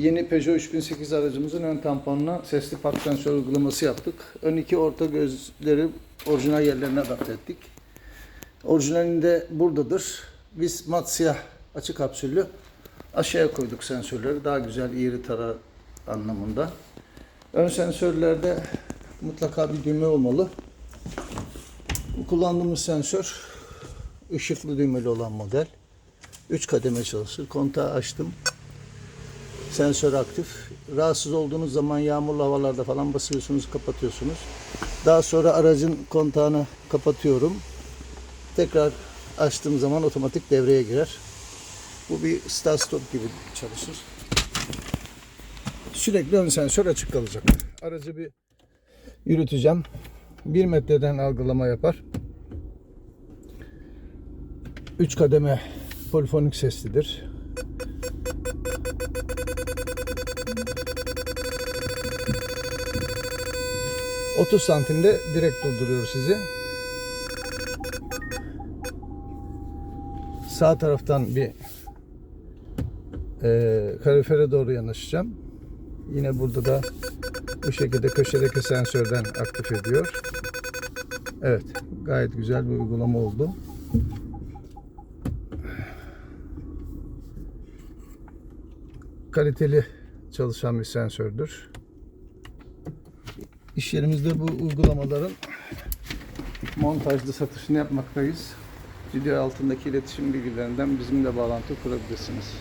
Yeni Peugeot 3008 aracımızın ön tamponuna sesli park sensör uygulaması yaptık. Ön iki orta gözleri orijinal yerlerine adapte ettik. Orijinalinde buradadır. Biz mat siyah açık kapsüllü aşağıya koyduk sensörleri. Daha güzel iri tara anlamında. Ön sensörlerde mutlaka bir düğme olmalı. Bu kullandığımız sensör ışıklı düğmeli olan model. 3 kademe çalışır. Kontağı açtım. Sensör aktif. Rahatsız olduğunuz zaman yağmurlu havalarda falan basıyorsunuz, kapatıyorsunuz. Daha sonra aracın kontağını kapatıyorum. Tekrar açtığım zaman otomatik devreye girer. Bu bir start stop gibi çalışır. Sürekli ön sensör açık kalacak. Aracı bir yürüteceğim. 1 metreden algılama yapar. 3 kademe polifonik seslidir. ...30 santimde direkt durduruyor sizi. Sağ taraftan bir... ...e, kalorifere doğru yanaşacağım. Yine burada da... ...bu şekilde köşedeki sensörden aktif ediyor. Evet, gayet güzel bir uygulama oldu. Kaliteli çalışan bir sensördür. İş yerimizde bu uygulamaların montajlı satışını yapmaktayız. Video altındaki iletişim bilgilerinden bizimle bağlantı kurabilirsiniz.